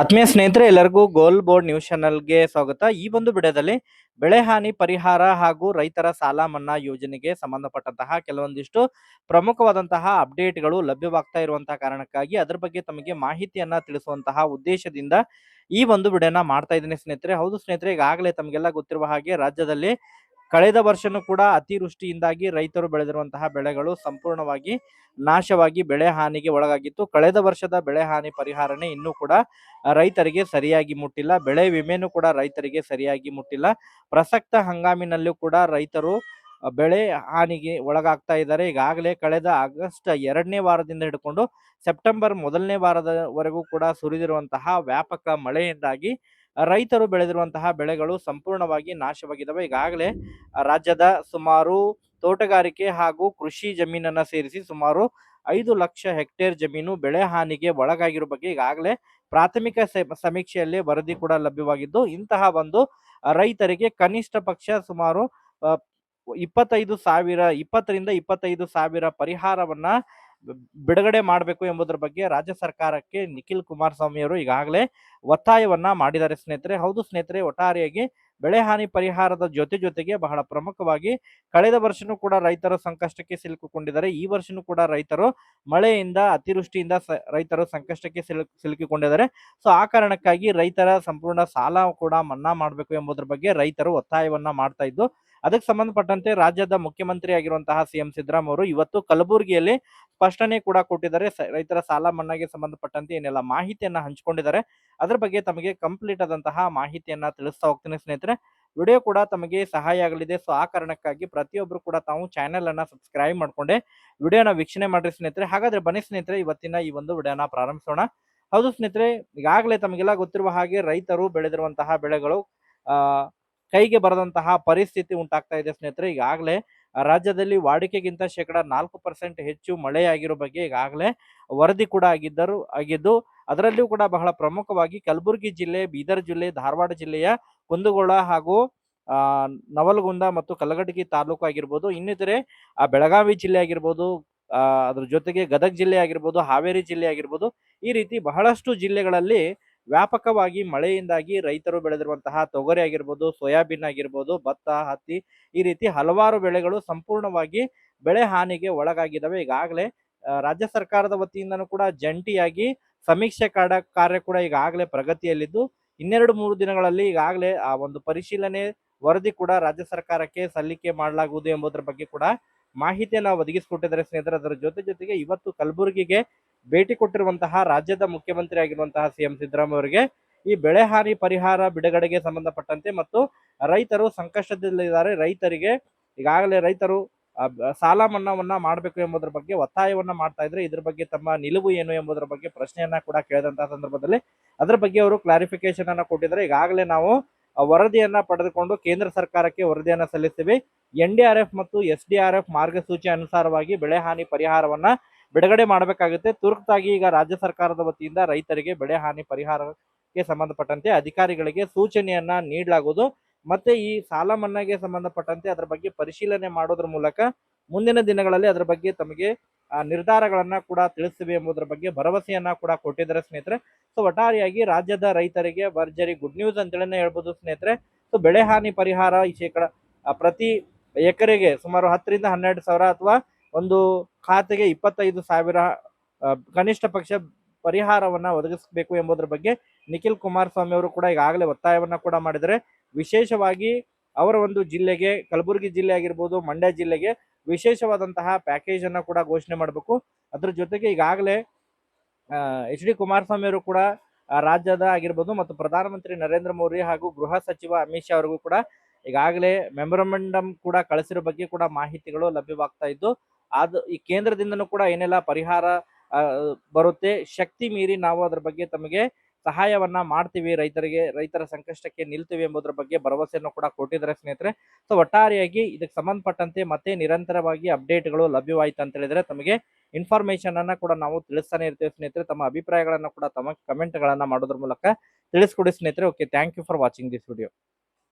ಆತ್ಮೀಯ ಸ್ನೇಹಿತರೆ, ಎಲ್ಲರಿಗೂ ಗೋಲ್ ಬೋರ್ಡ್ ನ್ಯೂಸ್ ಚಾನಲ್ಗೆ ಸ್ವಾಗತ. ಈ ಒಂದು ವಿಡಿಯೋದಲ್ಲಿ ಬೆಳೆ ಹಾನಿ ಪರಿಹಾರ ಹಾಗೂ ರೈತರ ಸಾಲ ಮನ್ನಾ ಯೋಜನೆಗೆ ಸಂಬಂಧಪಟ್ಟಂತಹ ಕೆಲವೊಂದಿಷ್ಟು ಪ್ರಮುಖವಾದಂತಹ ಅಪ್ಡೇಟ್ಗಳು ಲಭ್ಯವಾಗ್ತಾ ಇರುವಂತಹ ಕಾರಣಕ್ಕಾಗಿ ಅದ್ರ ಬಗ್ಗೆ ತಮಗೆ ಮಾಹಿತಿಯನ್ನ ತಿಳಿಸುವಂತಹ ಉದ್ದೇಶದಿಂದ ಈ ಒಂದು ವಿಡಿಯೋನ ಮಾಡ್ತಾ ಇದ್ದೀನಿ ಸ್ನೇಹಿತರೆ. ಹೌದು ಸ್ನೇಹಿತರೆ, ಈಗಾಗಲೇ ತಮಗೆಲ್ಲ ಗೊತ್ತಿರುವ ಹಾಗೆ ರಾಜ್ಯದಲ್ಲಿ ಕಳೆದ ವರ್ಷನೂ ಕೂಡ ಅತಿವೃಷ್ಟಿಯಿಂದಾಗಿ ರೈತರು ಬೆಳೆದಿರುವಂತಹ ಬೆಳೆಗಳು ಸಂಪೂರ್ಣವಾಗಿ ನಾಶವಾಗಿ ಬೆಳೆ ಹಾನಿಗೆ ಒಳಗಾಗಿತ್ತು. ಕಳೆದ ವರ್ಷದ ಬೆಳೆ ಹಾನಿ ಪರಿಹಾರನೇ ಇನ್ನೂ ಕೂಡ ರೈತರಿಗೆ ಸರಿಯಾಗಿ ಮುಟ್ಟಿಲ್ಲ. ಬೆಳೆ ವಿಮೆನೂ ಕೂಡ ರೈತರಿಗೆ ಸರಿಯಾಗಿ ಮುಟ್ಟಿಲ್ಲ. ಪ್ರಸಕ್ತ ಹಂಗಾಮಿನಲ್ಲೂ ಕೂಡ ರೈತರು ಬೆಳೆ ಹಾನಿಗೆ ಒಳಗಾಗ್ತಾ ಇದ್ದಾರೆ. ಈಗಾಗಲೇ ಕಳೆದ ಆಗಸ್ಟ್ ಎರಡನೇ ವಾರದಿಂದ ಹಿಡ್ಕೊಂಡು ಸೆಪ್ಟೆಂಬರ್ ಮೊದಲನೇ ವಾರದವರೆಗೂ ಕೂಡ ಸುರಿದಿರುವಂತಹ ವ್ಯಾಪಕ ಮಳೆಯಿಂದಾಗಿ ರೈತರು ಬೆಳೆದಿರುವಂತಹ ಬೆಳೆಗಳು ಸಂಪೂರ್ಣವಾಗಿ ನಾಶವಾಗಿದ್ದಾವೆ ಈಗಾಗಲೇ ರಾಜ್ಯದ ಸುಮಾರು ತೋಟಗಾರಿಕೆ ಹಾಗೂ ಕೃಷಿ ಜಮೀನನ್ನ ಸೇರಿಸಿ ಸುಮಾರು ಐದು ಲಕ್ಷ ಹೆಕ್ಟೇರ್ ಜಮೀನು ಬೆಳೆ ಹಾನಿಗೆ ಒಳಗಾಗಿರೋ ಬಗ್ಗೆ ಈಗಾಗಲೇ ಪ್ರಾಥಮಿಕ ಸಮೀಕ್ಷೆಯಲ್ಲಿ ವರದಿ ಕೂಡ ಲಭ್ಯವಾಗಿದ್ದು, ಇಂತಹ ಒಂದು ರೈತರಿಗೆ ಕನಿಷ್ಠ ಪಕ್ಷ ಸುಮಾರು ಇಪ್ಪತ್ತೈದು ಸಾವಿರ, ಇಪ್ಪತ್ತರಿಂದ ಇಪ್ಪತ್ತೈದು ಸಾವಿರ ಪರಿಹಾರವನ್ನ ಬಿಡುಗಡೆ ಮಾಡಬೇಕು ಎಂಬುದರ ಬಗ್ಗೆ ರಾಜ್ಯ ಸರ್ಕಾರಕ್ಕೆ ನಿಖಿಲ್ ಕುಮಾರಸ್ವಾಮಿ ಅವರು ಈಗಾಗಲೇ ಒತ್ತಾಯವನ್ನ ಮಾಡಿದ್ದಾರೆ. ಸ್ನೇಹಿತರೆ, ಹೌದು ಸ್ನೇಹಿತರೆ, ಒಟ್ಟಾರೆಯಾಗಿ ಬೆಳೆ ಹಾನಿ ಪರಿಹಾರದ ಜೊತೆ ಜೊತೆಗೆ ಬಹಳ ಪ್ರಮುಖವಾಗಿ ಕಳೆದ ವರ್ಷನೂ ಕೂಡ ರೈತರು ಸಂಕಷ್ಟಕ್ಕೆ ಸಿಲುಕಿಕೊಂಡಿದ್ದಾರೆ. ಈ ವರ್ಷನೂ ಕೂಡ ರೈತರು ಮಳೆಯಿಂದ, ಅತಿವೃಷ್ಟಿಯಿಂದ ರೈತರು ಸಂಕಷ್ಟಕ್ಕೆ ಸಿಲುಕ್ ಸಿಲುಕಿಕೊಂಡಿದ್ದಾರೆ. ಸೊ, ಆ ಕಾರಣಕ್ಕಾಗಿ ರೈತರ ಸಂಪೂರ್ಣ ಸಾಲ ಕೂಡ ಮನ್ನಾ ಮಾಡಬೇಕು ಎಂಬುದರ ಬಗ್ಗೆ ರೈತರು ಒತ್ತಾಯವನ್ನ ಮಾಡ್ತಾ ಇದ್ದು, ಅದಕ್ಕೆ ಸಂಬಂಧಪಟ್ಟಂತೆ ರಾಜ್ಯದ ಮುಖ್ಯಮಂತ್ರಿ ಆಗಿರುವಂತಹ ಸಿಎಂ ಸಿದ್ದರಾಮಯ್ಯ ಅವರು ಇವತ್ತು ಕಲಬುರಗಿಯಲ್ಲಿ ಸ್ಪಷ್ಟನೆ ಕೂಡ ಕೊಟ್ಟಿದ್ದಾರೆ. ರೈತರ ಸಾಲ ಮನ್ನಾಗೆ ಸಂಬಂಧಪಟ್ಟಂತೆ ಏನೆಲ್ಲ ಮಾಹಿತಿಯನ್ನ ಹಂಚಿಕೊಂಡಿದ್ದಾರೆ. ಅದರ ಬಗ್ಗೆ ತಮಗೆ ಕಂಪ್ಲೀಟ್ ಆದಂತಹ ಮಾಹಿತಿಯನ್ನ ತಿಳಿಸ್ತಾ ಹೋಗ್ತೀನಿ ಸ್ನೇಹಿತರೆ. ವಿಡಿಯೋ ಕೂಡ ತಮಗೆ ಸಹಾಯ ಆಗಲಿದೆ. ಸೊ, ಆ ಕಾರಣಕ್ಕಾಗಿ ಪ್ರತಿಯೊಬ್ಬರು ಕೂಡ ತಾವು ಚಾನೆಲ್ ಅನ್ನ ಸಬ್ಸ್ಕ್ರೈಬ್ ಮಾಡ್ಕೊಂಡೆ ವಿಡಿಯೋನ ವೀಕ್ಷಣೆ ಮಾಡ್ರಿ ಸ್ನೇಹಿತರೆ. ಹಾಗಾದ್ರೆ ಬನ್ನಿ ಸ್ನೇಹಿತರೆ, ಇವತ್ತಿನ ಈ ಒಂದು ವಿಡಿಯೋನ ಪ್ರಾರಂಭಿಸೋಣ. ಹೌದು ಸ್ನೇಹಿತರೆ, ಈಗಾಗಲೇ ತಮಗೆಲ್ಲ ಗೊತ್ತಿರುವ ಹಾಗೆ ರೈತರು ಬೆಳೆದಿರುವಂತಹ ಬೆಳೆಗಳು ಕೈಗೆ ಬರದಂತಹ ಪರಿಸ್ಥಿತಿ ಉಂಟಾಗ್ತಾ ಇದೆ ಸ್ನೇಹಿತರೆ. ಈಗಾಗಲೇ ರಾಜ್ಯದಲ್ಲಿ ವಾಡಿಕೆಗಿಂತ ಶೇಕಡ ನಾಲ್ಕು ಪರ್ಸೆಂಟ್ ಹೆಚ್ಚು ಮಳೆಯಾಗಿರೋ ಬಗ್ಗೆ ಈಗಾಗಲೇ ವರದಿ ಕೂಡ ಆಗಿದ್ದರು, ಆಗಿದ್ದು ಅದರಲ್ಲಿಯೂ ಕೂಡ ಬಹಳ ಪ್ರಮುಖವಾಗಿ ಕಲಬುರಗಿ ಜಿಲ್ಲೆ, ಬೀದರ್ ಜಿಲ್ಲೆ, ಧಾರವಾಡ ಜಿಲ್ಲೆಯ ಕುಂದಗೋಳ ಹಾಗೂ ನವಲಗುಂದ ಮತ್ತು ಕಲಘಟಗಿ ತಾಲೂಕು ಆಗಿರ್ಬೋದು. ಇನ್ನಿತರೆ, ಆ, ಬೆಳಗಾವಿ ಜಿಲ್ಲೆ ಆಗಿರ್ಬೋದು ಅದ್ರ ಜೊತೆಗೆ ಗದಗ ಜಿಲ್ಲೆ ಆಗಿರ್ಬೋದು, ಹಾವೇರಿ ಜಿಲ್ಲೆ ಆಗಿರ್ಬೋದು, ಈ ರೀತಿ ಬಹಳಷ್ಟು ಜಿಲ್ಲೆಗಳಲ್ಲಿ ವ್ಯಾಪಕವಾಗಿ ಮಳೆಯಿಂದಾಗಿ ರೈತರು ಬೆಳೆದಿರುವಂತಹ ತೊಗರಿ ಆಗಿರ್ಬೋದು, ಸೋಯಾಬೀನ್ ಆಗಿರ್ಬೋದು, ಭತ್ತ, ಹತ್ತಿ ಈ ರೀತಿ ಹಲವಾರು ಬೆಳೆಗಳು ಸಂಪೂರ್ಣವಾಗಿ ಬೆಳೆ ಹಾನಿಗೆ ಒಳಗಾಗಿದ್ದಾವೆ. ಈಗಾಗಲೇ ರಾಜ್ಯ ಸರ್ಕಾರದ ವತಿಯಿಂದನೂ ಕೂಡ ಜಂಟಿಯಾಗಿ ಸಮೀಕ್ಷೆ ಕಾರ್ಯ ಕೂಡ ಈಗಾಗಲೇ ಪ್ರಗತಿಯಲ್ಲಿದ್ದು, ಇನ್ನೆರಡು ಮೂರು ದಿನಗಳಲ್ಲಿ ಈಗಾಗಲೇ, ಆ, ಒಂದು ಪರಿಶೀಲನೆ ವರದಿ ಕೂಡ ರಾಜ್ಯ ಸರ್ಕಾರಕ್ಕೆ ಸಲ್ಲಿಕೆ ಮಾಡಲಾಗುವುದು ಎಂಬುದರ ಬಗ್ಗೆ ಕೂಡ ಮಾಹಿತಿಯನ್ನು ಒದಗಿಸಿಕೊಟ್ಟಿದ್ದಾರೆ ಸ್ನೇಹಿತರೆ. ಅದರ ಜೊತೆ ಜೊತೆಗೆ ಇವತ್ತು ಕಲಬುರಗಿಗೆ ಭೇಟಿ ಕೊಟ್ಟಿರುವಂತಹ ರಾಜ್ಯದ ಮುಖ್ಯಮಂತ್ರಿ ಆಗಿರುವಂತಹ ಸಿಎಂ ಸಿದ್ದರಾಮಯ್ಯ ಅವರಿಗೆ ಈ ಬೆಳೆ ಹಾನಿ ಪರಿಹಾರ ಬಿಡುಗಡೆಗೆ ಸಂಬಂಧಪಟ್ಟಂತೆ ಮತ್ತು ರೈತರು ಸಂಕಷ್ಟದಲ್ಲಿದ್ದಾರೆ. ರೈತರಿಗೆ ಈಗಾಗಲೇ ರೈತರು ಸಾಲ ಮನ್ನಾವನ್ನ ಮಾಡಬೇಕು ಎಂಬುದರ ಬಗ್ಗೆ ಒತ್ತಾಯವನ್ನ ಮಾಡ್ತಾ ಇದ್ರೆ ಇದ್ರ ಬಗ್ಗೆ ತಮ್ಮ ನಿಲುವು ಏನು ಎಂಬುದರ ಬಗ್ಗೆ ಪ್ರಶ್ನೆಯನ್ನ ಕೂಡ ಕೇಳಿದಂತಹ ಸಂದರ್ಭದಲ್ಲಿ ಅದರ ಬಗ್ಗೆ ಅವರು ಕ್ಲಾರಿಫಿಕೇಶನ್ ಅನ್ನ ಕೊಟ್ಟಿದ್ದಾರೆ. ಈಗಾಗಲೇ ನಾವು ವರದಿಯನ್ನ ಪಡೆದುಕೊಂಡು ಕೇಂದ್ರ ಸರ್ಕಾರಕ್ಕೆ ವರದಿಯನ್ನ ಸಲ್ಲಿಸ್ತೀವಿ ಎನ್ ಮತ್ತು ಎಸ್ ಮಾರ್ಗಸೂಚಿ ಅನುಸಾರವಾಗಿ ಬೆಳೆ ಹಾನಿ ಪರಿಹಾರವನ್ನ ಬಿಡುಗಡೆ ಮಾಡಬೇಕಾಗುತ್ತೆ. ತುರ್ತಾಗಿ ಈಗ ರಾಜ್ಯ ಸರ್ಕಾರದ ವತಿಯಿಂದ ರೈತರಿಗೆ ಬೆಳೆ ಹಾನಿ ಪರಿಹಾರಕ್ಕೆ ಸಂಬಂಧಪಟ್ಟಂತೆ ಅಧಿಕಾರಿಗಳಿಗೆ ಸೂಚನೆಯನ್ನ ನೀಡಲಾಗುವುದು. ಮತ್ತೆ ಈ ಸಾಲ ಮನ್ನಾಗೆ ಸಂಬಂಧಪಟ್ಟಂತೆ ಅದರ ಬಗ್ಗೆ ಪರಿಶೀಲನೆ ಮಾಡೋದ್ರ ಮೂಲಕ ಮುಂದಿನ ದಿನಗಳಲ್ಲಿ ಅದರ ಬಗ್ಗೆ ತಮಗೆ ನಿರ್ಧಾರಗಳನ್ನ ಕೂಡ ತಿಳಿಸ್ತೀವಿ ಎಂಬುದರ ಬಗ್ಗೆ ಭರವಸೆಯನ್ನ ಕೂಡ ಕೊಟ್ಟಿದ್ದಾರೆ ಸ್ನೇಹಿತರೆ. ಸೊ ಒಟ್ಟಾರೆಯಾಗಿ ರಾಜ್ಯದ ರೈತರಿಗೆ ಭರ್ಜರಿ ಗುಡ್ ನ್ಯೂಸ್ ಅಂತೇಳಿನೇ ಹೇಳ್ಬೋದು ಸ್ನೇಹಿತರೆ. ಸೊ ಬೆಳೆ ಹಾನಿ ಪರಿಹಾರ ಈ ಶೇಕಡ ಪ್ರತಿ ಎಕರೆಗೆ ಸುಮಾರು ಹತ್ತರಿಂದ ಹನ್ನೆರಡು ಸಾವಿರ ಅಥವಾ ಒಂದು ಖಾತೆಗೆ ಇಪ್ಪತ್ತೈದು ಸಾವಿರ ಕನಿಷ್ಠ ಪಕ್ಷ ಪರಿಹಾರವನ್ನ ಒದಗಿಸಬೇಕು ಎಂಬುದರ ಬಗ್ಗೆ ನಿಖಿಲ್ ಕುಮಾರಸ್ವಾಮಿ ಅವರು ಕೂಡ ಈಗಾಗಲೇ ಒತ್ತಾಯವನ್ನ ಕೂಡ ಮಾಡಿದರೆ ವಿಶೇಷವಾಗಿ ಅವರ ಒಂದು ಜಿಲ್ಲೆಗೆ, ಕಲಬುರಗಿ ಜಿಲ್ಲೆ ಆಗಿರ್ಬೋದು, ಮಂಡ್ಯ ಜಿಲ್ಲೆಗೆ ವಿಶೇಷವಾದಂತಹ ಪ್ಯಾಕೇಜ್ ಅನ್ನ ಕೂಡ ಘೋಷಣೆ ಮಾಡಬೇಕು. ಅದ್ರ ಜೊತೆಗೆ ಈಗಾಗಲೇ ಎಚ್ ಡಿ ಕುಮಾರಸ್ವಾಮಿ ಅವರು ಕೂಡ ರಾಜ್ಯದ ಆಗಿರ್ಬೋದು ಮತ್ತು ಪ್ರಧಾನಮಂತ್ರಿ ನರೇಂದ್ರ ಮೋದಿ ಹಾಗೂ ಗೃಹ ಸಚಿವ ಅಮಿತ್ ಶಾ ಅವರಿಗೂ ಕೂಡ ಈಗಾಗಲೇ ಮೆಮೊರಮೆಂಡಮ್ ಕೂಡ ಕಳಿಸಿರೋ ಬಗ್ಗೆ ಕೂಡ ಮಾಹಿತಿಗಳು ಲಭ್ಯವಾಗ್ತಾ ಇದ್ದು ಅದು ಈ ಕೇಂದ್ರದಿಂದನೂ ಕೂಡ ಏನೆಲ್ಲ ಪರಿಹಾರ ಬರುತ್ತೆ, ಶಕ್ತಿ ಮೀರಿ ನಾವು ಅದ್ರ ಬಗ್ಗೆ ತಮಗೆ ಸಹಾಯವನ್ನ ಮಾಡ್ತೀವಿ, ರೈತರಿಗೆ, ರೈತರ ಸಂಕಷ್ಟಕ್ಕೆ ನಿಲ್ತೀವಿ ಎಂಬುದರ ಬಗ್ಗೆ ಭರವಸೆಯನ್ನು ಕೂಡ ಕೊಟ್ಟಿದ್ದಾರೆ ಸ್ನೇಹಿತರೆ. ಸೊ ಒಟ್ಟಾರೆಯಾಗಿ ಇದಕ್ಕೆ ಸಂಬಂಧಪಟ್ಟಂತೆ ಮತ್ತೆ ನಿರಂತರವಾಗಿ ಅಪ್ಡೇಟ್ಗಳು ಲಭ್ಯವಾಯಿತು ಅಂತ ಹೇಳಿದ್ರೆ ತಮಗೆ ಇನ್ಫಾರ್ಮೇಶನ್ ಅನ್ನ ಕೂಡ ನಾವು ತಿಳಿಸ್ತಾನೆ ಇರ್ತೀವಿ ಸ್ನೇಹಿತರೆ. ತಮ್ಮ ಅಭಿಪ್ರಾಯಗಳನ್ನ ಕೂಡ ತಮ್ಮ ಕಮೆಂಟ್ ಗಳನ್ನ ಮಾಡೋದ್ರ ಮೂಲಕ ತಿಳಿಸ್ಕೊಡಿ ಸ್ನೇಹಿತರೆ. Okay thank you for watching this video